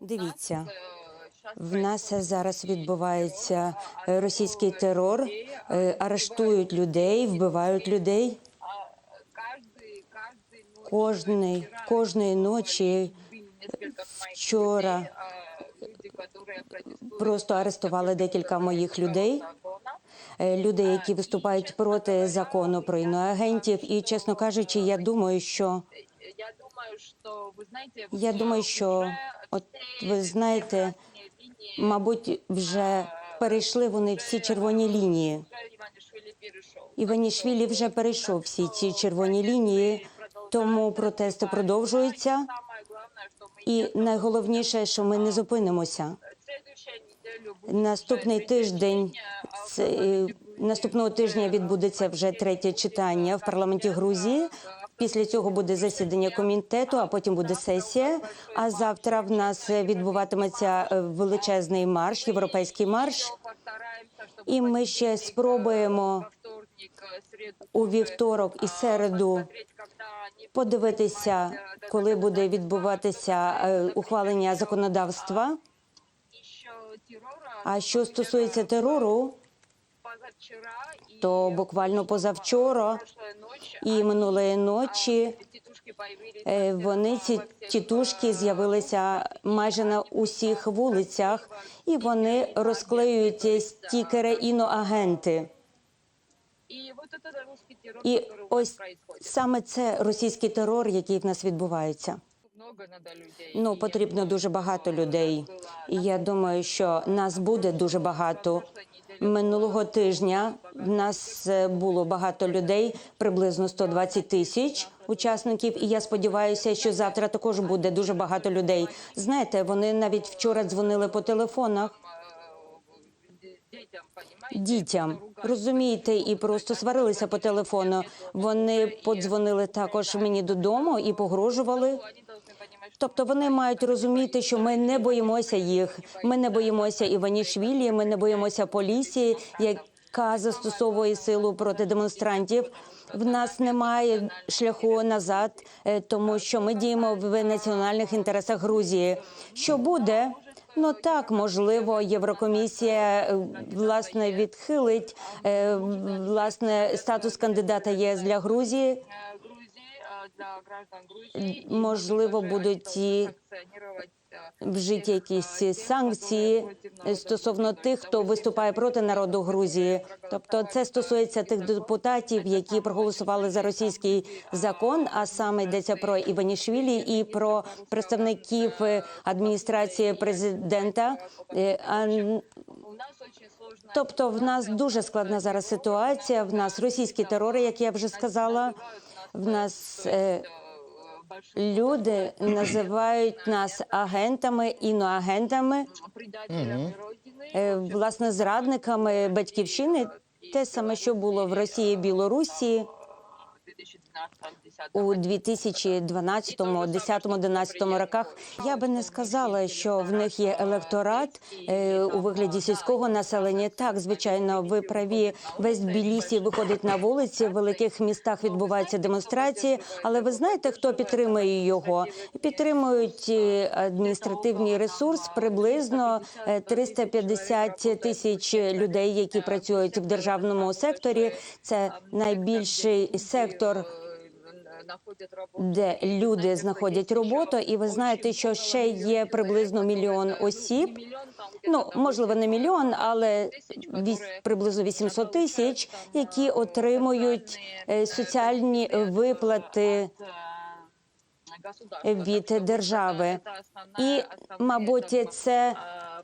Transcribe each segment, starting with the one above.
Дивіться, в нас зараз відбувається е, російський терор, е, арештують людей, вбивають людей. Кожний, кожної ночі вчора просто арештували декілька моїх людей. Е, Люди, які виступають проти закону про іноагентів. І, чесно кажучи, я думаю, що Я думаю, що от ви знаєте, мабуть, вже перейшли вони всі червоні лінії. Іванішвілі вже перейшов всі ці червоні лінії, тому протести продовжуються. І найголовніше, що ми не зупинимося. Наступний тиждень наступного тижня відбудеться вже третє читання в парламенті Грузії. Після цього буде засідання комітету, а потім буде сесія. А завтра в нас відбуватиметься е, величезний марш, європейський марш. І ми ще спробуємо у вівторок і середу подивитися, коли буде відбуватися е, ухвалення законодавства. А що стосується терору, то буквально позавчора і минулої ночі е, вони ці тітушки з'явилися майже на усіх вулицях, і вони розклеюють стікери іноагенти. І ось саме це російський терор, який в нас відбувається. Ну потрібно дуже багато людей. І я думаю, що нас буде дуже багато. Минулого тижня в нас е, було багато людей, приблизно 120 тисяч учасників. І я сподіваюся, що завтра також буде дуже багато людей. Знаєте, вони навіть вчора дзвонили по телефонах дітям. Розумієте, і просто сварилися по телефону. Вони подзвонили також мені додому і погрожували. Вони должны понімати, що Тобто вони мають розуміти, що ми не боїмося їх. Ми не боїмося Іванішвілі, ми не боїмося поліції, яка застосовує силу проти демонстрантів. В нас немає шляху назад, е, тому що ми діємо в національних інтересах Грузії. Що буде? Ну так, можливо, Єврокомісія е, власне відхилить е, власне статус кандидата ЄС для Грузії. Можливо, будуть і е, вжиті якісь санкції стосовно тих, хто виступає проти народу Грузії. Тобто, це стосується тих депутатів, які проголосували за російський закон. А саме йдеться про Іванішвілі і про представників е, адміністрації президента. Е, а У нас дуже сложна Тобто, в нас дуже складна зараз ситуація. В нас російські терори, як я вже сказала. В нас е, люди називають нас агентами, іноагентами. угу. Е, власне зрадниками батьківщини. Те саме, що було в Росії Білорусі у 2012, 10, 11 роках. Я би не сказала, що в них є електорат е, у вигляді сільського населення. Так, звичайно, ви праві. Весь Тбілісі виходить на вулиці. В великих містах відбуваються демонстрації. Але ви знаєте, хто підтримує його? Підтримують е, адміністративний ресурс приблизно е, 350 тисяч людей, які працюють в державному секторі. Це найбільший сектор. Де люди знаходять роботу, і ви знаєте, що ще є приблизно мільйон осіб. Ну можливо, не мільйон, але приблизно 800 тисяч, які отримують е, соціальні виплати від держави. І, мабуть, це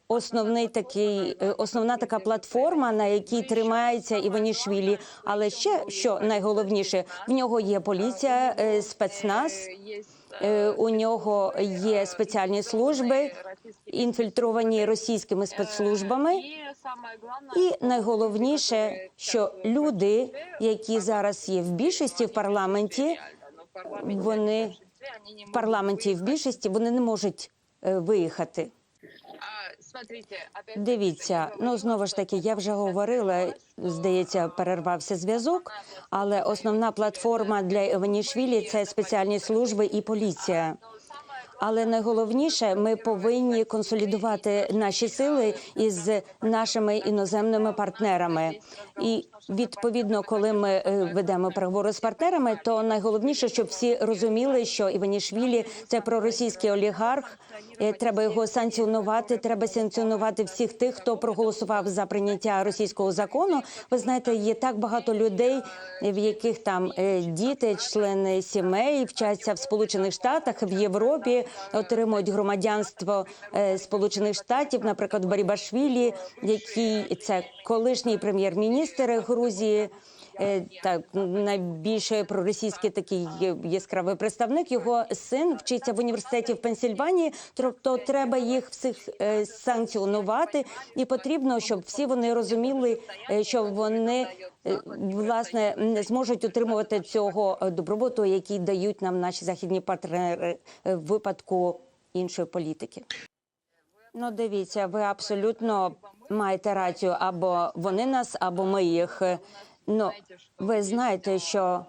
основний такий е, основна така платформа, на якій тримається Іванішвілі. Але ще що найголовніше, в нього є поліція, е, спецназ. Е, У нього є спеціальні служби, інфільтровані російськими спецслужбами. І найголовніше, що люди, які зараз є в більшості в парламенті, вони в парламенті в більшості вони не можуть виїхати. Дивіться, ну знову ж таки, я вже говорила. Здається, перервався зв'язок, але основна платформа для Іванішвілі – це спеціальні служби і поліція. Але найголовніше, ми повинні консолідувати наші сили із нашими іноземними партнерами. І відповідно, коли ми е, ведемо переговори з партнерами, то найголовніше, щоб всі розуміли, що Іванішвілі це проросійський олігарх. Е, Треба його санкціонувати. Треба санкціонувати всіх тих, хто проголосував за прийняття російського закону. Ви знаєте, є так багато людей, в яких там е, діти, члени сімей вчаться в Сполучених Штатах, в Європі отримують громадянство е, Сполучених Штатів, наприклад, Барібашвілі, який це колишній прем'єр-міністр Грузії. Е, Так, найбільше проросійський такий яскравий представник. Його син вчиться в університеті в Пенсільванії. Тобто треба їх всіх е, санкціонувати, і потрібно, щоб всі вони розуміли, е, що вони власне не зможуть отримувати цього добробуту, який дають нам наші західні партнери в випадку іншої політики. Ну, дивіться, ви абсолютно маєте рацію або вони нас, або ми їх. Ну, ви знаєте, що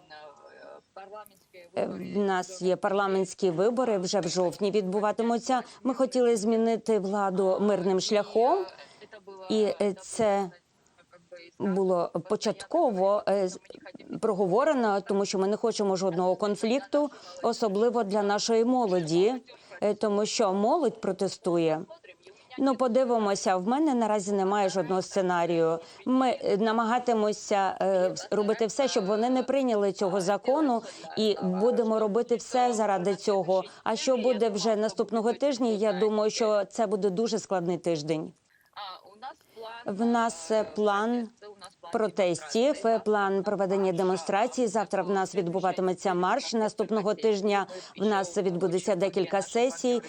в нас є парламентські вибори вже в жовтні відбуватимуться. Ми хотіли змінити владу мирним шляхом, і е, це було початково е, проговорено, тому що ми не хочемо жодного конфлікту, особливо для нашої молоді, е, тому що молодь протестує. Ну, подивимося. В мене наразі немає жодного сценарію. Ми е, намагатимося е, робити все, щоб вони не прийняли цього закону, і будемо робити все заради цього. А що буде вже наступного тижня? Я думаю, що це буде дуже складний тиждень. В нас е, план протестів, план проведення демонстрацій. Завтра в нас відбуватиметься марш. Наступного тижня в нас відбудеться декілька сесій.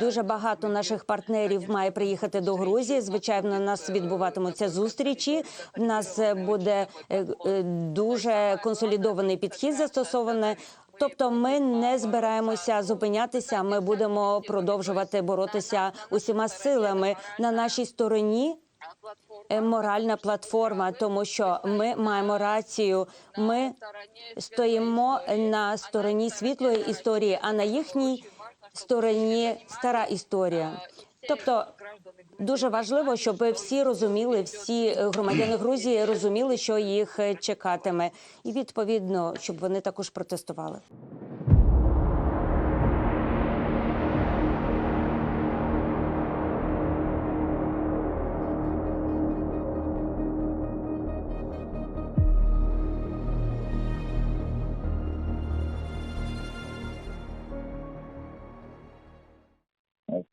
Дуже багато наших партнерів має приїхати до Грузії. Звичайно, у нас відбуватимуться зустрічі. В нас буде е, е, дуже консолідований підхід застосований. Тобто, ми не збираємося зупинятися. Ми будемо продовжувати боротися усіма силами на нашій стороні моральна платформа, тому що ми маємо рацію. Ми стоїмо на стороні світлої історії, а на їхній стороні стара історія. Тобто дуже важливо, щоб всі розуміли, всі е, громадяни Грузії розуміли, що їх е, чекатиме, і відповідно, щоб вони також протестували.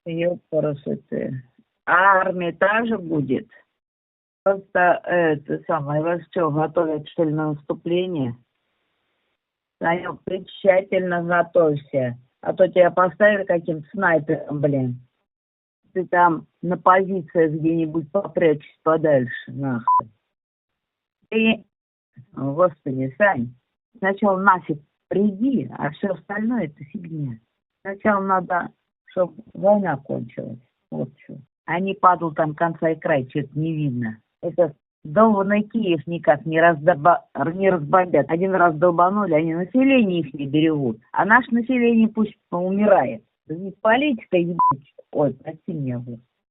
Ёпарасоте. А армия также будет? Просто это самое, вас что, готовят что ли на наступление? Санек, ты тщательно готовься, а то тебя поставили каким-то снайпером, блин. Ты там на позициях где-нибудь попрячься подальше, нахуй. Ты, господи, Сань, сначала нафиг приди, а все остальное это фигня. Сначала надо чтобы война кончилась. Вот что. Они падал там конца и край, что-то не видно. Это долбанный Киев никак не, раздоба... не разбомбят. Один раз долбанули, они население их не берегут. А наше население пусть умирает. Не политика ебучая. Ой, прости меня.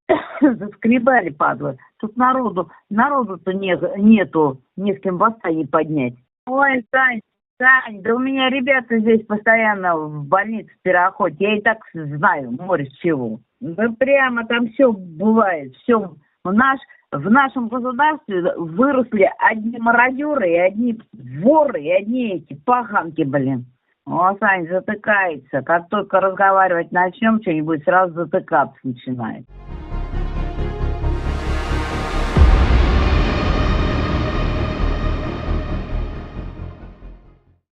Заскребали, падлы. Тут народу, народу-то не, нету, не с кем восстание поднять. Ой, Сань, Сань, да у меня ребята здесь постоянно в больнице в. Я и так знаю, море чего. Да прямо там все бывает, все. В, наш, в нашем государстве выросли одни мародеры, и одни воры, и одни эти паханки, блин. О, Сань, затыкается. Как только разговаривать начнем что-нибудь, сразу затыкаться начинает.